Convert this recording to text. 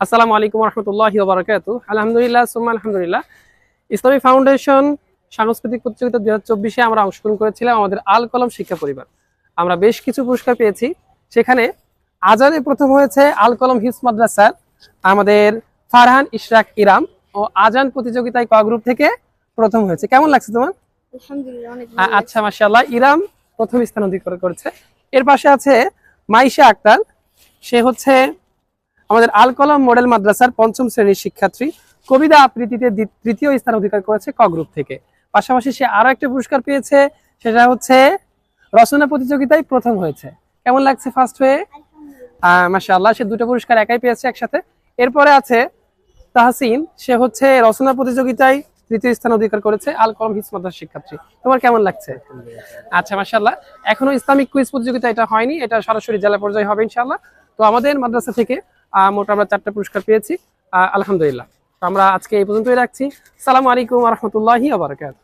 আসসালামু আলাইকুম রহমতুল্লাহ বারকাতু আলহামদুলিল্লাহ সুম্মা আলহামদুলিল্লাহ। ইসলামী ফাউন্ডেশন সাংস্কৃতিক প্রতিযোগিতা দু হাজার চব্বিশে আমরা অংশগ্রহণ করেছিলাম আমাদের আল কলম শিক্ষা পরিবার। আমরা বেশ কিছু পুরস্কার পেয়েছি। সেখানে আজানে প্রথম হয়েছে আল কলম হিফস মাদ্রাসার আমাদের ফারহান ইশরাক ইরাম ও আজান প্রতিযোগিতায় ক গ্রুপ থেকে প্রথম হয়েছে। কেমন লাগছে তোমার? আচ্ছা মাশাআল্লাহ ইরাম প্রথম স্থান অধিকার করেছে। এর পাশে আছে মাইশা আক্তার সে হচ্ছে আমাদের আল কলম মডেল মাদ্রাসার পঞ্চম শ্রেণির শিক্ষার্থী কবিতা আবৃত্তিতে তৃতীয় স্থান অধিকার করেছে ক গ্রুপ থেকে। পাশাপাশি সে আরও একটা পুরস্কার পেয়েছে সেটা হচ্ছে রচনা প্রতিযোগিতায় প্রথম হয়েছে। কেমন লাগছে ফার্স্ট হয়ে? আহ মাশাআল্লাহ সে দুটো পুরস্কার একাই পেয়েছে একসাথে। এরপরে আছে তাহসিন সে হচ্ছে রচনা প্রতিযোগিতায় তৃতীয় স্থান অধিকার করেছে আল কলম হিস মাদ্রাসার শিক্ষার্থী। তোমার কেমন লাগছে? আচ্ছা মাশাআল্লাহ এখনও ইসলামিক কুইজ প্রতিযোগিতা এটা হয়নি এটা সরাসরি জেলা পর্যায়ে হবে ইনশাল্লাহ তো আমাদের মাদ্রাসা থেকে মোট আমরা চারটা পুরস্কার পেয়েছি আলহামদুলিল্লাহ। আমরা আজকে এই পর্যন্তই রাখছি। সালামু আলাইকুম রহমতুল্লাহি আবরকাত